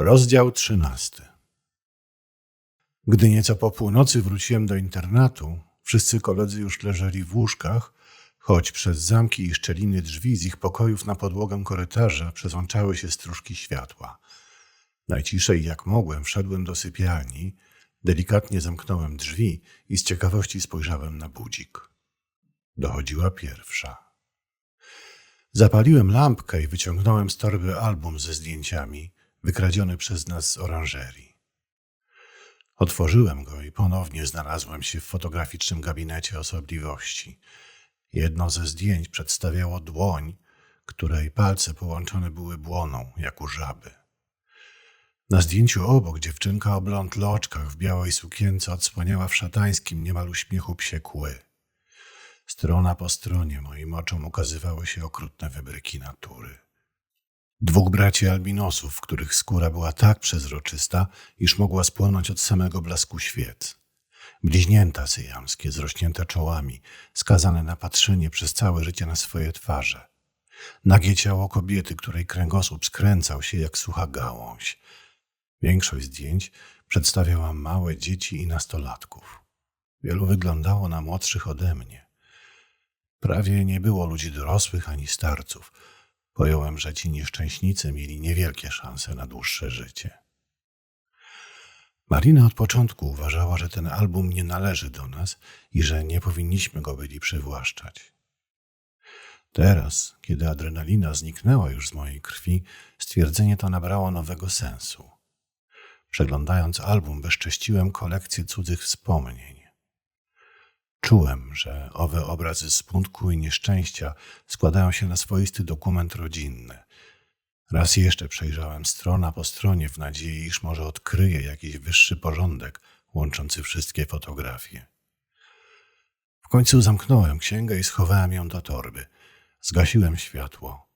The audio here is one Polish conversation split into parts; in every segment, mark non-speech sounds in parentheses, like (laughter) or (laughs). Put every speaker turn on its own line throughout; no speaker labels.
Rozdział trzynasty. Gdy nieco po północy wróciłem do internatu, wszyscy koledzy już leżeli w łóżkach, choć przez zamki i szczeliny drzwi z ich pokojów na podłogę korytarza przesączały się stróżki światła. Najciszej jak mogłem wszedłem do sypialni, delikatnie zamknąłem drzwi i z ciekawości spojrzałem na budzik. Dochodziła pierwsza. Zapaliłem lampkę i wyciągnąłem z torby album ze zdjęciami, wykradziony przez nas z oranżerii. Otworzyłem go i ponownie znalazłem się w fotograficznym gabinecie osobliwości. Jedno ze zdjęć przedstawiało dłoń, której palce połączone były błoną, jak u żaby. Na zdjęciu obok dziewczynka o blond loczkach w białej sukience odsłaniała w szatańskim niemal uśmiechu psie kły. Strona po stronie moim oczom ukazywały się okrutne wybryki natury. Dwóch braci albinosów, których skóra była tak przezroczysta, iż mogła spłonąć od samego blasku świec. Bliźnięta syjamskie, zrośnięte czołami, skazane na patrzenie przez całe życie na swoje twarze. Nagie ciało kobiety, której kręgosłup skręcał się jak sucha gałąź. Większość zdjęć przedstawiała małe dzieci i nastolatków. Wielu wyglądało na młodszych ode mnie. Prawie nie było ludzi dorosłych ani starców. Pojąłem, że ci nieszczęśnicy mieli niewielkie szanse na dłuższe życie. Marina od początku uważała, że ten album nie należy do nas i że nie powinniśmy go byli przywłaszczać. Teraz, kiedy adrenalina zniknęła już z mojej krwi, stwierdzenie to nabrało nowego sensu. Przeglądając album, bezcześciłem kolekcję cudzych wspomnień. Czułem, że owe obrazy smutku i nieszczęścia składają się na swoisty dokument rodzinny. Raz jeszcze przejrzałem strona po stronie w nadziei, iż może odkryję jakiś wyższy porządek łączący wszystkie fotografie. W końcu zamknąłem księgę i schowałem ją do torby. Zgasiłem światło.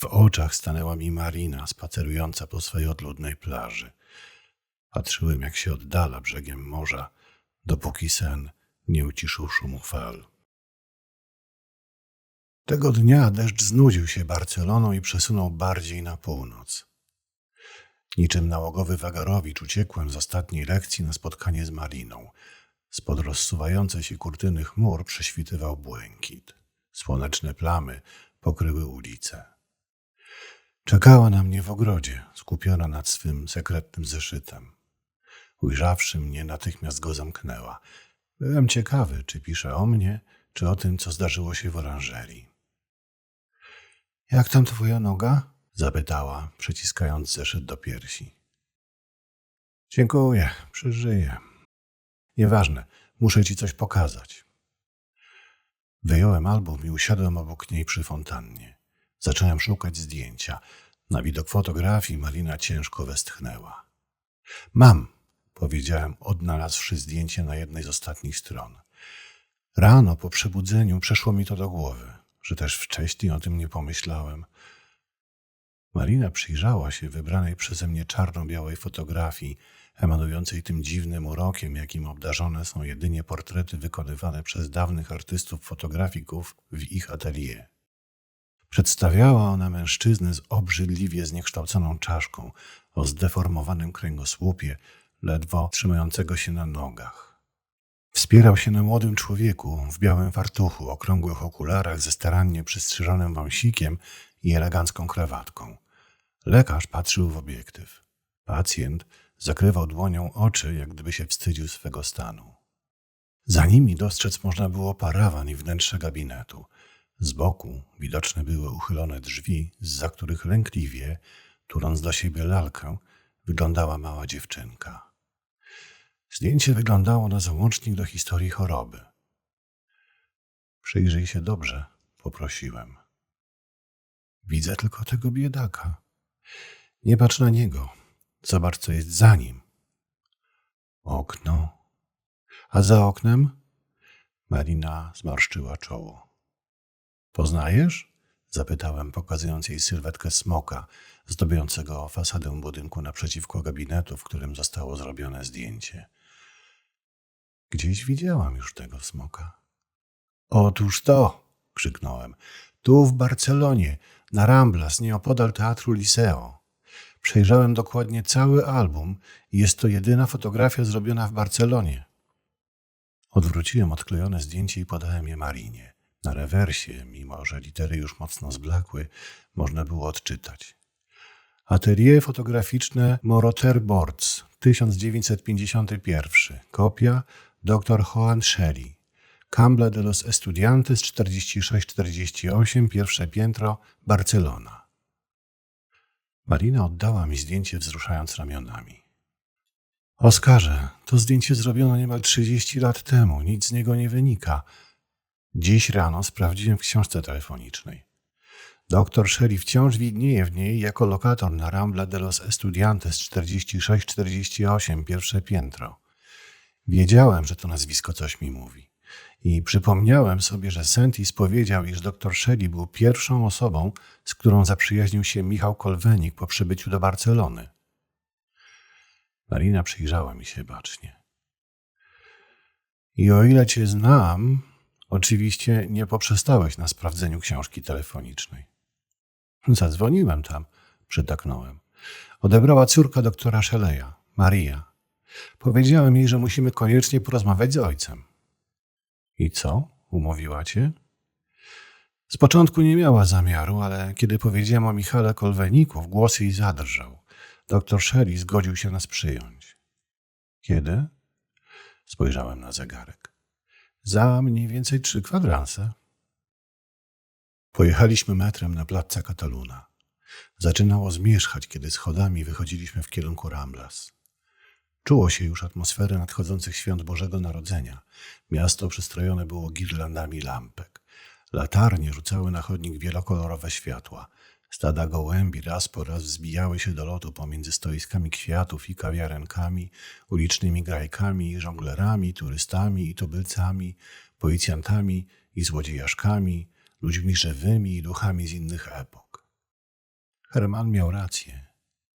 W oczach stanęła mi Marina, spacerująca po swej odludnej plaży. Patrzyłem, jak się oddala brzegiem morza, dopóki sen nie uciszył szumu fal. Tego dnia deszcz znudził się Barceloną i przesunął bardziej na północ. Niczym nałogowy wagarowicz uciekłem z ostatniej lekcji na spotkanie z Mariną. Spod rozsuwającej się kurtyny chmur prześwitywał błękit. Słoneczne plamy pokryły ulice. Czekała na mnie w ogrodzie, skupiona nad swym sekretnym zeszytem. Ujrzawszy mnie, natychmiast go zamknęła. Byłem ciekawy, czy pisze o mnie, czy o tym, co zdarzyło się w oranżerii. Jak tam twoja noga? zapytała, przyciskając zeszyt do piersi. Dziękuję, przeżyję. Nieważne, muszę ci coś pokazać. Wyjąłem album i usiadłem obok niej przy fontannie. Zacząłem szukać zdjęcia. Na widok fotografii Malina ciężko westchnęła. Mam, powiedziałem, odnalazłszy zdjęcie na jednej z ostatnich stron. Rano po przebudzeniu przeszło mi to do głowy, że też wcześniej o tym nie pomyślałem. Marina przyjrzała się wybranej przeze mnie czarno-białej fotografii, emanującej tym dziwnym urokiem, jakim obdarzone są jedynie portrety wykonywane przez dawnych artystów fotografików w ich atelier. Przedstawiała ona mężczyznę z obrzydliwie zniekształconą czaszką, o zdeformowanym kręgosłupie, ledwo trzymającego się na nogach. Wspierał się na młodym człowieku w białym fartuchu, okrągłych okularach ze starannie przystrzyżonym wąsikiem i elegancką krawatką. Lekarz patrzył w obiektyw. Pacjent zakrywał dłonią oczy, jak gdyby się wstydził swego stanu. Za nimi dostrzec można było parawan i wnętrze gabinetu. Z boku widoczne były uchylone drzwi, za których lękliwie, turąc dla siebie lalkę, wyglądała mała dziewczynka. Zdjęcie wyglądało na załącznik do historii choroby. Przyjrzyj się dobrze, poprosiłem. Widzę tylko tego biedaka. Nie patrz na niego. Zobacz, co jest za nim. Okno. A za oknem? Marina zmarszczyła czoło. Poznajesz? Zapytałem, pokazując jej sylwetkę smoka, zdobiącego fasadę budynku naprzeciwko gabinetu, w którym zostało zrobione zdjęcie. Gdzieś widziałam już tego smoka. Otóż to, krzyknąłem. Tu w Barcelonie, na Ramblas, nieopodal teatru Liceo. Przejrzałem dokładnie cały album i jest to jedyna fotografia zrobiona w Barcelonie. Odwróciłem odklejone zdjęcie i podałem je Marinie. Na rewersie, mimo że litery już mocno zblakły, można było odczytać. Atelier fotograficzne Moroter Boards, 1951. Kopia dr Joan Shelley. Cambla de los Estudiantes 4648, pierwsze piętro, Barcelona. Marina oddała mi zdjęcie, wzruszając ramionami. Oskarze, to zdjęcie zrobiono niemal 30 lat temu, nic z niego nie wynika. Dziś rano sprawdziłem w książce telefonicznej. Doktor Shelley wciąż widnieje w niej jako lokator na Rambla de los Estudiantes 4648, pierwsze piętro. Wiedziałem, że to nazwisko coś mi mówi. I przypomniałem sobie, że Sentis powiedział, iż dr Shelley był pierwszą osobą, z którą zaprzyjaźnił się Michał Kolwenik po przybyciu do Barcelony. Marina przyjrzała mi się bacznie. I o ile cię znam, oczywiście nie poprzestałeś na sprawdzeniu książki telefonicznej. Zadzwoniłem tam, przytaknąłem. Odebrała córka doktora Sheleya, Maria. Powiedziałem jej, że musimy koniecznie porozmawiać z ojcem. I co? Umówiła cię? Z początku nie miała zamiaru, ale kiedy powiedziałem o Michale Kolweniku, głos jej zadrżał. Doktor Shelley zgodził się nas przyjąć. Kiedy? Spojrzałem na zegarek. Za mniej więcej trzy kwadranse. Pojechaliśmy metrem na Placca Cataluna. Zaczynało zmierzchać, kiedy schodami wychodziliśmy w kierunku Ramblas. Czuło się już atmosferę nadchodzących świąt Bożego Narodzenia. Miasto przystrojone było girlandami lampek. Latarnie rzucały na chodnik wielokolorowe światła. Stada gołębi raz po raz wzbijały się do lotu pomiędzy stoiskami kwiatów i kawiarenkami, ulicznymi grajkami, żonglerami, turystami i tubylcami, policjantami i złodziejaszkami, ludźmi żywymi i duchami z innych epok. Herman miał rację.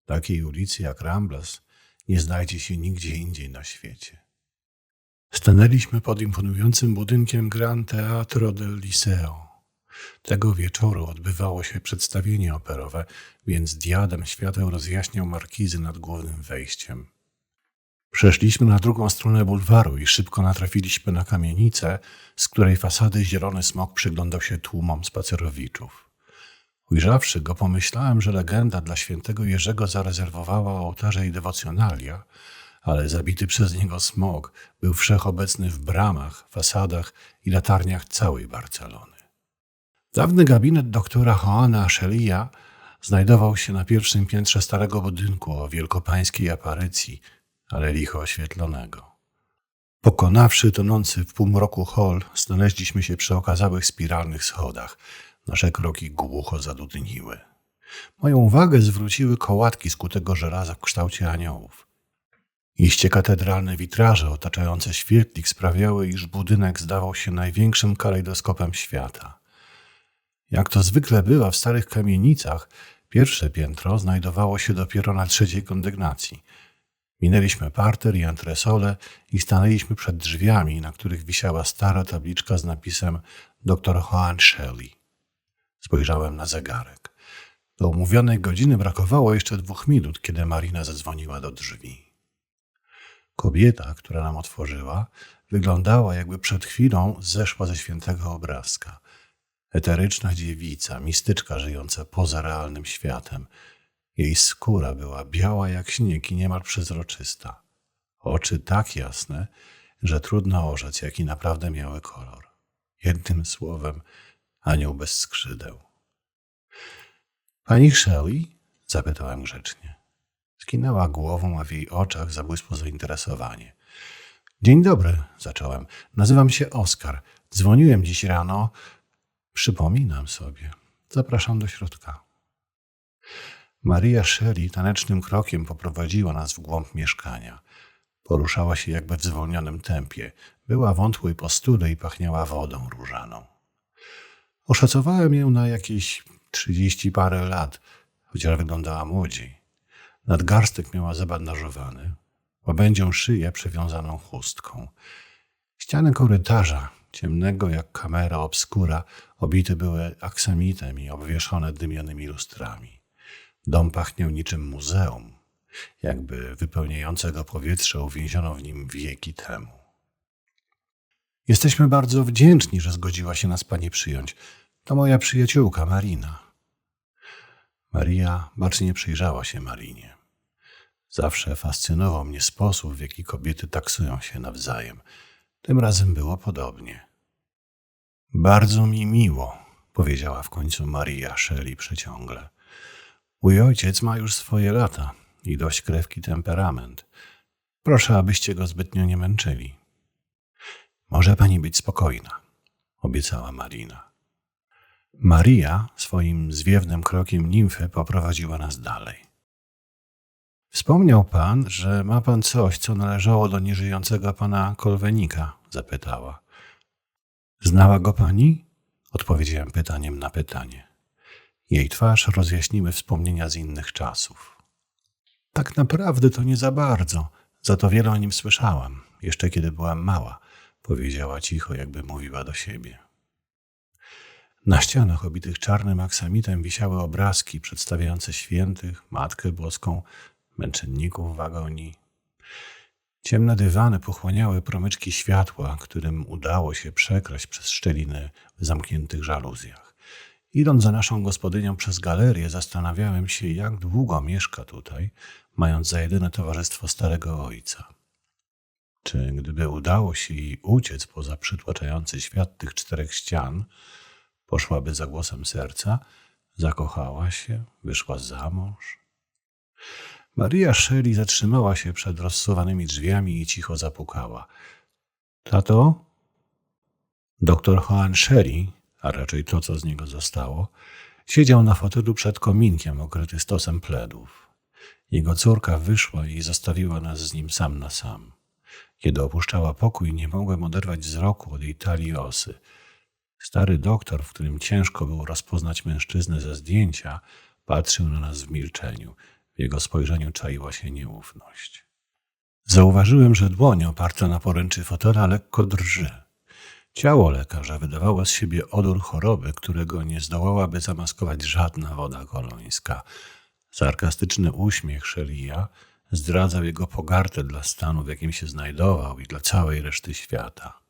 Takiej ulicy jak Ramblas nie znajdzie się nigdzie indziej na świecie. Stanęliśmy pod imponującym budynkiem Gran Teatro del Liceo. Tego wieczoru odbywało się przedstawienie operowe, więc diadem świateł rozjaśniał markizy nad głównym wejściem. Przeszliśmy na drugą stronę bulwaru i szybko natrafiliśmy na kamienicę, z której fasady zielony smok przyglądał się tłumom spacerowiczów. Ujrzawszy go, pomyślałem, że legenda dla świętego Jerzego zarezerwowała ołtarze i dewocjonalia, ale zabity przez niego smog był wszechobecny w bramach, fasadach i latarniach całej Barcelony. Dawny gabinet doktora Joana Szelia znajdował się na pierwszym piętrze starego budynku o wielkopańskiej aparycji, ale licho oświetlonego. Pokonawszy tonący w półmroku hol, znaleźliśmy się przy okazałych spiralnych schodach. Nasze kroki głucho zadudniły. Moją uwagę zwróciły kołatki skutego żelaza w kształcie aniołów. Iście katedralne witraże otaczające świetlik sprawiały, iż budynek zdawał się największym kalejdoskopem świata. Jak to zwykle bywa w starych kamienicach, pierwsze piętro znajdowało się dopiero na trzeciej kondygnacji. Minęliśmy parter i antresole i stanęliśmy przed drzwiami, na których wisiała stara tabliczka z napisem dr Joan Shelley. Spojrzałem na zegarek. Do umówionej godziny brakowało jeszcze dwóch minut, kiedy Marina zadzwoniła do drzwi. Kobieta, która nam otworzyła, wyglądała jakby przed chwilą zeszła ze świętego obrazka. Eteryczna dziewica, mistyczka żyjąca poza realnym światem. Jej skóra była biała jak śnieg i niemal przezroczysta. Oczy tak jasne, że trudno orzec, jaki naprawdę miały kolor. Jednym słowem, anioł bez skrzydeł. Pani Shelley? zapytałem grzecznie. Skinęła głową, a w jej oczach zabłysło zainteresowanie. Dzień dobry, zacząłem. Nazywam się Oskar. Dzwoniłem dziś rano. Przypominam sobie. Zapraszam do środka. Maria Shelley tanecznym krokiem poprowadziła nas w głąb mieszkania. Poruszała się jakby w zwolnionym tempie. Była wątłej postury i pachniała wodą różaną. Oszacowałem ją na jakieś trzydzieści parę lat, chociaż wyglądała młodziej. Nadgarstek miała zabandażowany, łabędzią szyję przewiązaną chustką. Ściany korytarza, ciemnego jak kamera obskura, obite były aksamitem i obwieszone dymionymi lustrami. Dom pachniał niczym muzeum, jakby wypełniającego powietrze uwięziono w nim wieki temu. Jesteśmy bardzo wdzięczni, że zgodziła się nas pani przyjąć. To moja przyjaciółka Marina. Maria bacznie przyjrzała się Marinie. Zawsze fascynował mnie sposób, w jaki kobiety taksują się nawzajem. Tym razem było podobnie. Bardzo mi miło, powiedziała w końcu Maria Shelley przeciągle. Mój ojciec ma już swoje lata i dość krewki temperament. Proszę, abyście go zbytnio nie męczyli. Może pani być spokojna, obiecała Marina. Maria swoim zwiewnym krokiem nimfy poprowadziła nas dalej. Wspomniał pan, że ma pan coś, co należało do nieżyjącego pana Kolwenika? zapytała. Znała go pani? Odpowiedziałem pytaniem na pytanie. Jej twarz rozjaśniły wspomnienia z innych czasów. Tak naprawdę to nie za bardzo, za to wiele o nim słyszałam, jeszcze kiedy byłam mała, powiedziała cicho, jakby mówiła do siebie. Na ścianach obitych czarnym aksamitem wisiały obrazki przedstawiające świętych, Matkę Boską, męczenników w agonii. Ciemne dywany pochłaniały promyczki światła, którym udało się przekraść przez szczeliny w zamkniętych żaluzjach. Idąc za naszą gospodynią przez galerię, zastanawiałem się, jak długo mieszka tutaj, mając za jedyne towarzystwo starego ojca. Czy gdyby udało się jej uciec poza przytłaczający świat tych czterech ścian, poszłaby za głosem serca, zakochała się, wyszła za mąż? Maria Shelley zatrzymała się przed rozsuwanymi drzwiami i cicho zapukała. Tato? Doktor Joan Sherry, a raczej to, co z niego zostało, siedział na fotelu przed kominkiem okryty stosem pledów. Jego córka wyszła i zostawiła nas z nim sam na sam. Kiedy opuszczała pokój, nie mogłem oderwać wzroku od jej talii osy. Stary doktor, w którym ciężko było rozpoznać mężczyznę ze zdjęcia, patrzył na nas w milczeniu – w jego spojrzeniu czaiła się nieufność. Zauważyłem, że dłoń oparta na poręczy fotela lekko drży. Ciało lekarza wydawało z siebie odór choroby, którego nie zdołałaby zamaskować żadna woda kolońska. Sarkastyczny uśmiech Szelija zdradzał jego pogardę dla stanu, w jakim się znajdował i dla całej reszty świata.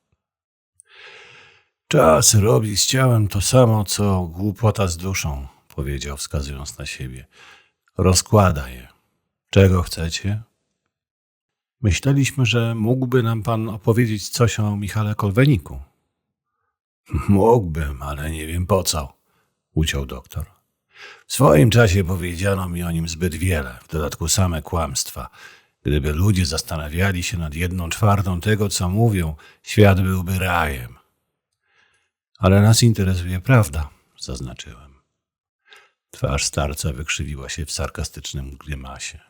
Czas robi z ciałem to samo, co głupota z duszą, powiedział, wskazując na siebie. Rozkłada je. Czego chcecie? Myśleliśmy, że mógłby nam pan opowiedzieć coś o Michale Kolweniku. Mógłbym, ale nie wiem po co, uciął doktor. W swoim czasie powiedziano mi o nim zbyt wiele, w dodatku same kłamstwa. Gdyby ludzie zastanawiali się nad jedną czwartą tego, co mówią, świat byłby rajem. Ale nas interesuje prawda, zaznaczyłem. Twarz starca wykrzywiła się w sarkastycznym grymasie.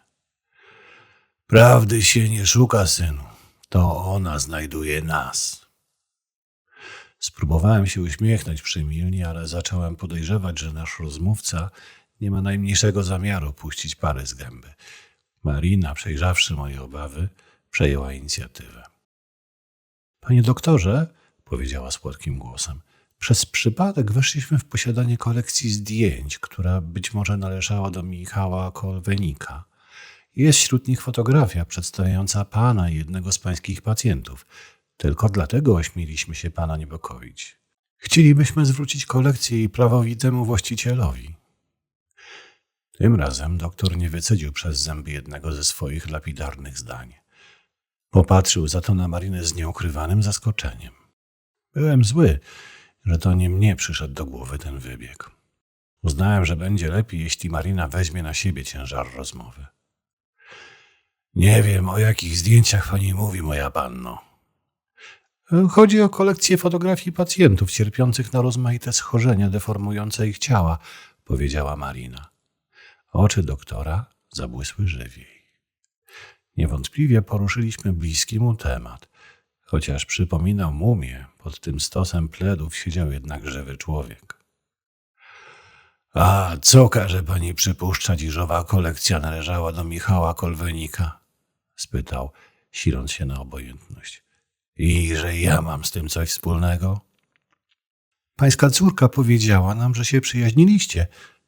Prawdy się nie szuka, synu. To ona znajduje nas. Spróbowałem się uśmiechnąć przymilnie, ale zacząłem podejrzewać, że nasz rozmówca nie ma najmniejszego zamiaru puścić pary z gęby. Marina, przejrzawszy moje obawy, przejęła inicjatywę. Panie doktorze, powiedziała słodkim głosem, przez przypadek weszliśmy w posiadanie kolekcji zdjęć, która być może należała do Michała Kolwenika. Jest wśród nich fotografia przedstawiająca pana jednego z pańskich pacjentów. Tylko dlatego ośmieliśmy się pana niepokoić. Chcielibyśmy zwrócić kolekcję jej prawowitemu właścicielowi. Tym razem doktor nie wycedził przez zęby jednego ze swoich lapidarnych zdań. Popatrzył za to na Marinę z nieukrywanym zaskoczeniem. Byłem zły że to nie mnie przyszedł do głowy ten wybieg. Uznałem, że będzie lepiej, jeśli Marina weźmie na siebie ciężar rozmowy. Nie wiem, o jakich zdjęciach pani mówi, moja panno. Chodzi o kolekcję fotografii pacjentów cierpiących na rozmaite schorzenia deformujące ich ciała, powiedziała Marina. Oczy doktora zabłysły żywiej. Niewątpliwie poruszyliśmy bliski mu temat. Chociaż przypominał mumię, pod tym stosem pledów siedział jednak żywy człowiek. A co każe pani przypuszczać, iż owa kolekcja należała do Michała Kolwenika? spytał, siląc się na obojętność. I że ja mam z tym coś wspólnego? Pańska córka powiedziała nam, że się przyjaźniliście,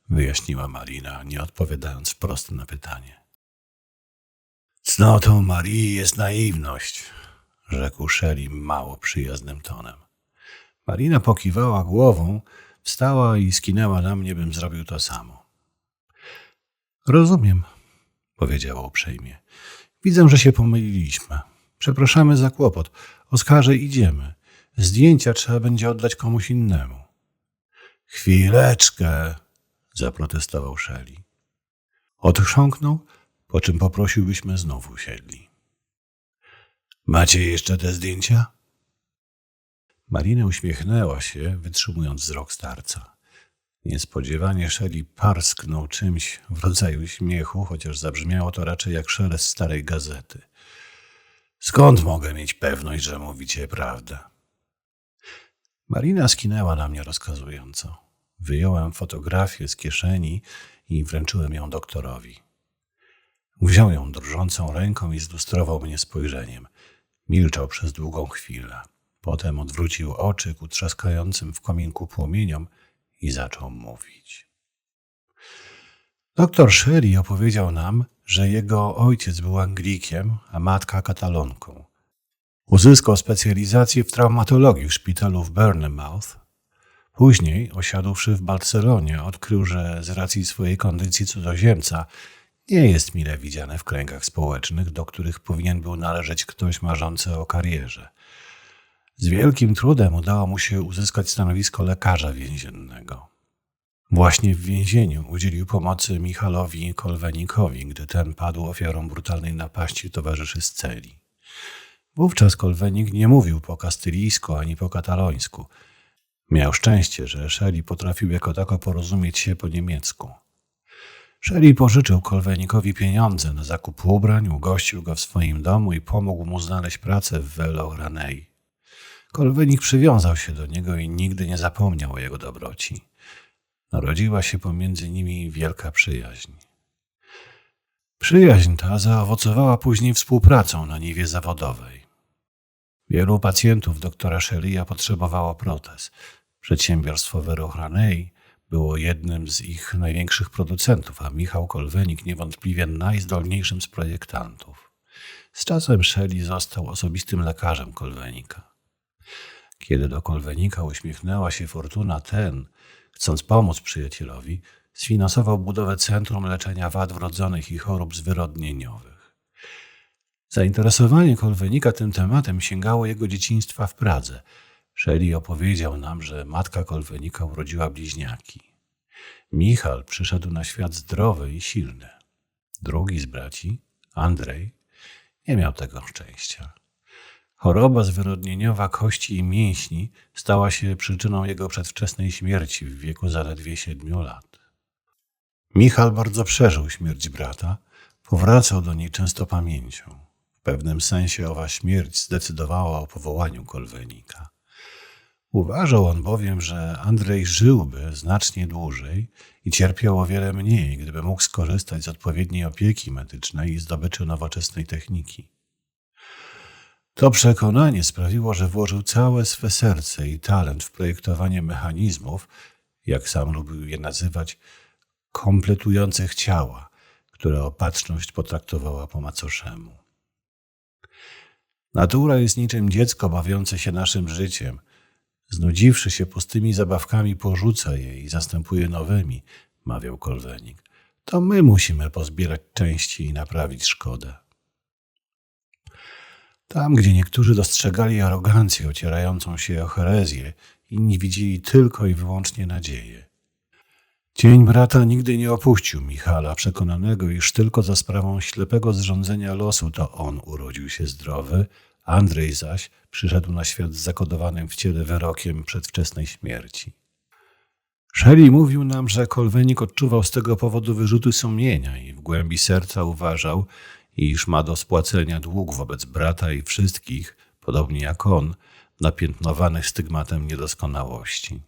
wyjaśniła Marina, nie odpowiadając wprost na pytanie. Cnotą Marii jest naiwność, rzekł Shelley mało przyjaznym tonem. Marina pokiwała głową, wstała i skinęła na mnie, bym zrobił to samo. Rozumiem, powiedziała uprzejmie. Widzę, że się pomyliliśmy. Przepraszamy za kłopot. Oskarze, idziemy. Zdjęcia trzeba będzie oddać komuś innemu. Chwileczkę, zaprotestował Shelley. Odchrząknął, po czym poprosił, byśmy znowu usiedli. Macie jeszcze te zdjęcia? Marina uśmiechnęła się, wytrzymując wzrok starca. Niespodziewanie Shelley parsknął czymś w rodzaju śmiechu, chociaż zabrzmiało to raczej jak szelest starej gazety. Skąd mogę mieć pewność, że mówicie prawdę? Marina skinęła na mnie rozkazująco. Wyjąłem fotografię z kieszeni i wręczyłem ją doktorowi. Wziął ją drżącą ręką i zlustrował mnie spojrzeniem. Milczał przez długą chwilę. Potem odwrócił oczy ku trzaskającym w kominku płomieniom i zaczął mówić. Doktor Sherry opowiedział nam, że jego ojciec był Anglikiem, a matka katalonką. Uzyskał specjalizację w traumatologii w szpitalu w Bournemouth. Później, osiadłszy w Barcelonie, odkrył, że z racji swojej kondycji cudzoziemca nie jest mile widziany w kręgach społecznych, do których powinien był należeć ktoś marzący o karierze. Z wielkim trudem udało mu się uzyskać stanowisko lekarza więziennego. Właśnie w więzieniu udzielił pomocy Michalowi Kolwenikowi, gdy ten padł ofiarą brutalnej napaści towarzyszy z celi. Wówczas Kolwenik nie mówił po kastylijsku ani po katalońsku. Miał szczęście, że Shelley potrafił jako tako porozumieć się po niemiecku. Shelley pożyczył Kolwenikowi pieniądze na zakup ubrań, ugościł go w swoim domu i pomógł mu znaleźć pracę w Velo-Ranei. Kolwenik przywiązał się do niego i nigdy nie zapomniał o jego dobroci. Narodziła się pomiędzy nimi wielka przyjaźń. Przyjaźń ta zaowocowała później współpracą na niwie zawodowej. Wielu pacjentów doktora Shelley'a potrzebowało protez. Przedsiębiorstwo Verohranei było jednym z ich największych producentów, a Michał Kolwenik niewątpliwie najzdolniejszym z projektantów. Z czasem Shelley został osobistym lekarzem Kolwenika. Kiedy do Kolwenika uśmiechnęła się fortuna ten, chcąc pomóc przyjacielowi, sfinansował budowę Centrum Leczenia Wad Wrodzonych i Chorób Zwyrodnieniowych. Zainteresowanie Kolwenika tym tematem sięgało jego dzieciństwa w Pradze. Shelley opowiedział nam, że matka Kolwenika urodziła bliźniaki. Michal przyszedł na świat zdrowy i silny. Drugi z braci, Andrzej, nie miał tego szczęścia. Choroba zwyrodnieniowa kości i mięśni stała się przyczyną jego przedwczesnej śmierci w wieku zaledwie siedmiu lat. Michal bardzo przeżył śmierć brata, powracał do niej często pamięcią. W pewnym sensie owa śmierć zdecydowała o powołaniu Kolwenika. Uważał on bowiem, że Andrzej żyłby znacznie dłużej i cierpiał o wiele mniej, gdyby mógł skorzystać z odpowiedniej opieki medycznej i zdobyczy nowoczesnej techniki. To przekonanie sprawiło, że włożył całe swe serce i talent w projektowanie mechanizmów, jak sam lubił je nazywać, kompletujących ciała, które opatrzność potraktowała po macoszemu. Natura jest niczym dziecko bawiące się naszym życiem. Znudziwszy się pustymi zabawkami, porzuca je i zastępuje nowymi, mawiał Kolwenik. To my musimy pozbierać części i naprawić szkodę. Tam, gdzie niektórzy dostrzegali arogancję ocierającą się o herezję, inni widzieli tylko i wyłącznie nadzieję. Cień brata nigdy nie opuścił Michala, przekonanego, iż tylko za sprawą ślepego zrządzenia losu to on urodził się zdrowy, Andrzej zaś przyszedł na świat z zakodowanym w ciele wyrokiem przedwczesnej śmierci. Shelley mówił nam, że Kolwenik odczuwał z tego powodu wyrzuty sumienia i w głębi serca uważał, iż ma do spłacenia dług wobec brata i wszystkich, podobnie jak on, napiętnowanych stygmatem niedoskonałości.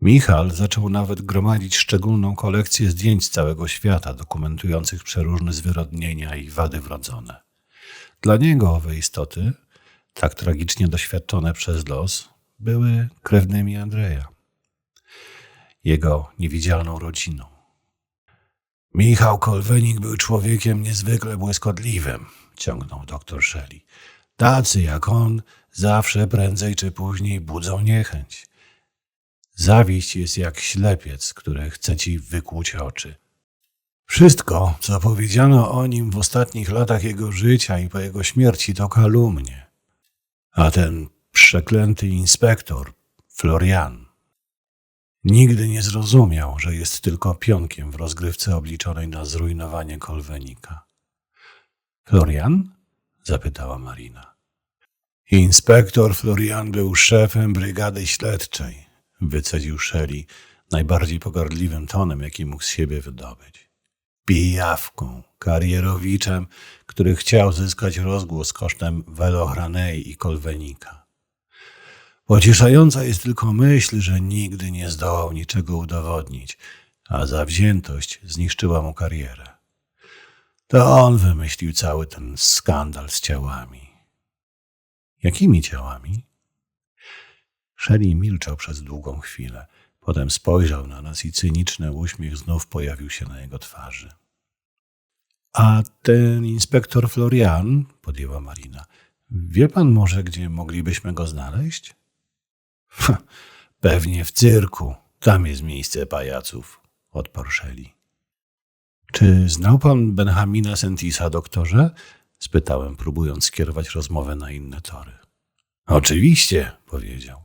Michal zaczął nawet gromadzić szczególną kolekcję zdjęć z całego świata, dokumentujących przeróżne zwyrodnienia i wady wrodzone. Dla niego owe istoty, tak tragicznie doświadczone przez los, były krewnymi Andrzeja. jego niewidzialną rodziną. Michał Kolwenik był człowiekiem niezwykle błyskotliwym, ciągnął doktor Shelley. Tacy jak on zawsze prędzej czy później budzą niechęć. Zawiść jest jak ślepiec, który chce ci wykłuć oczy. Wszystko, co powiedziano o nim w ostatnich latach jego życia i po jego śmierci, to kalumnie. A ten przeklęty inspektor, Florian, nigdy nie zrozumiał, że jest tylko pionkiem w rozgrywce obliczonej na zrujnowanie Kolwenika. Florian? zapytała Marina. Inspektor Florian był szefem brygady śledczej, wycedził Shelley najbardziej pogardliwym tonem, jaki mógł z siebie wydobyć. Pijawką, karierowiczem, który chciał zyskać rozgłos kosztem Velohranei i Kolwenika. Pocieszająca jest tylko myśl, że nigdy nie zdołał niczego udowodnić, a zawziętość zniszczyła mu karierę. To on wymyślił cały ten skandal z ciałami. Jakimi ciałami? Shelley milczał przez długą chwilę. Potem spojrzał na nas i cyniczny uśmiech znów pojawił się na jego twarzy. A ten inspektor Florian, podjęła Marina, wie pan może, gdzie moglibyśmy go znaleźć? (laughs) Pewnie w cyrku. Tam jest miejsce pajaców, odparł Shelley. Czy znał pan Benjamina Sentisa, doktorze? spytałem, próbując skierować rozmowę na inne tory. Oczywiście, powiedział.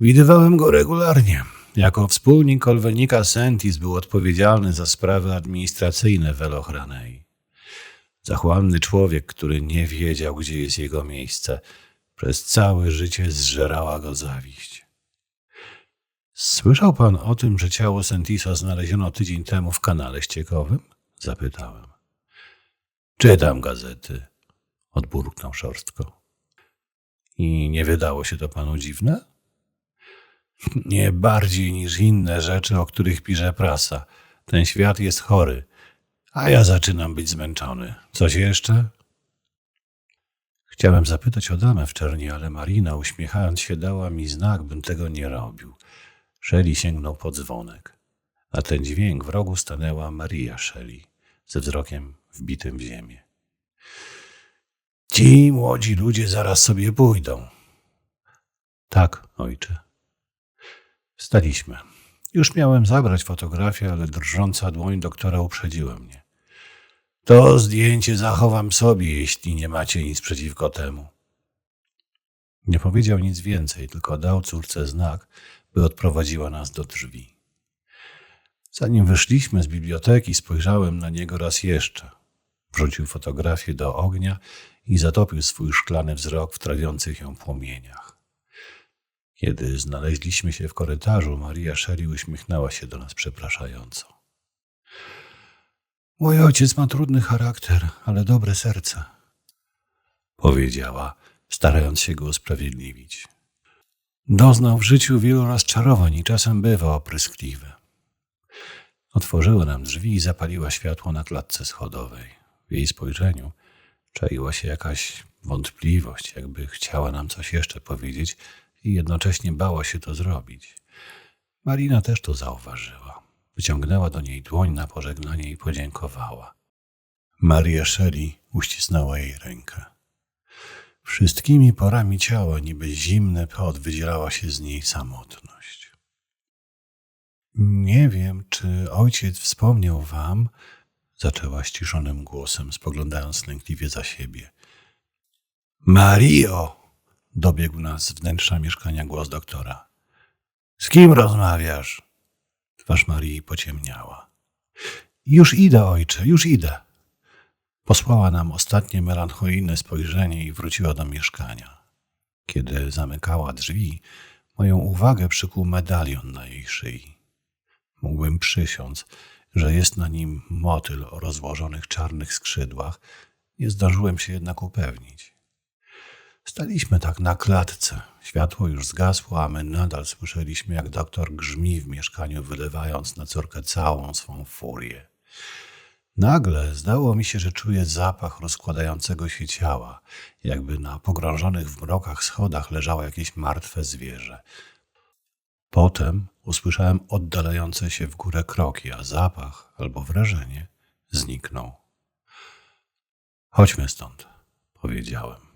Widywałem go regularnie. Jako wspólnik Kolwenika Sentis był odpowiedzialny za sprawy administracyjne w Elochranei. Zachłanny człowiek, który nie wiedział, gdzie jest jego miejsce. Przez całe życie zżerała go zawiść. Słyszał pan o tym, że ciało Sentisa znaleziono tydzień temu w kanale ściekowym? Zapytałem. Czytam gazety, odburknął szorstko. I nie wydało się to panu dziwne? Nie bardziej niż inne rzeczy, o których pisze prasa. Ten świat jest chory, a ja zaczynam być zmęczony. Coś jeszcze? Chciałem zapytać o damę w czerni, ale Marina, uśmiechając się, dała mi znak, bym tego nie robił. Shelley sięgnął po dzwonek. Na ten dźwięk w rogu stanęła Maria Shelley, ze wzrokiem wbitym w ziemię. Ci młodzi ludzie zaraz sobie pójdą. Tak, ojcze. Wstaliśmy. Już miałem zabrać fotografię, ale drżąca dłoń doktora uprzedziła mnie. To zdjęcie zachowam sobie, jeśli nie macie nic przeciwko temu. Nie powiedział nic więcej, tylko dał córce znak, by odprowadziła nas do drzwi. Zanim wyszliśmy z biblioteki, spojrzałem na niego raz jeszcze. Wrzucił fotografię do ognia i zatopił swój szklany wzrok w trawiących ją płomieniach. Kiedy znaleźliśmy się w korytarzu, Maria Shelley uśmiechnęła się do nas przepraszająco. Mój ojciec ma trudny charakter, ale dobre serce, powiedziała, starając się go usprawiedliwić. Doznał w życiu wielu rozczarowań i czasem bywa opryskliwy. Otworzyła nam drzwi i zapaliła światło na klatce schodowej. W jej spojrzeniu czaiła się jakaś wątpliwość, jakby chciała nam coś jeszcze powiedzieć i jednocześnie bała się to zrobić. Marina też to zauważyła. Wyciągnęła do niej dłoń na pożegnanie i podziękowała. Maria Shelley uścisnęła jej rękę. Wszystkimi porami ciała, niby zimny pot, wydzielała się z niej samotność. Nie wiem, czy ojciec wspomniał wam, zaczęła ściszonym głosem, spoglądając lękliwie za siebie. Mario! dobiegł nas z wnętrza mieszkania głos doktora. Z kim rozmawiasz? Twarz Marii pociemniała. Już idę, ojcze, już idę. Posłała nam ostatnie melancholijne spojrzenie i wróciła do mieszkania. Kiedy zamykała drzwi, moją uwagę przykuł medalion na jej szyi. Mógłbym przysiąc, że jest na nim motyl o rozłożonych czarnych skrzydłach, nie zdążyłem się jednak upewnić. Staliśmy tak na klatce. Światło już zgasło, a my nadal słyszeliśmy, jak doktor grzmi w mieszkaniu, wylewając na córkę całą swą furię. Nagle zdało mi się, że czuję zapach rozkładającego się ciała, jakby na pogrążonych w mrokach schodach leżało jakieś martwe zwierzę. Potem usłyszałem oddalające się w górę kroki, a zapach albo wrażenie zniknął. Chodźmy stąd, powiedziałem.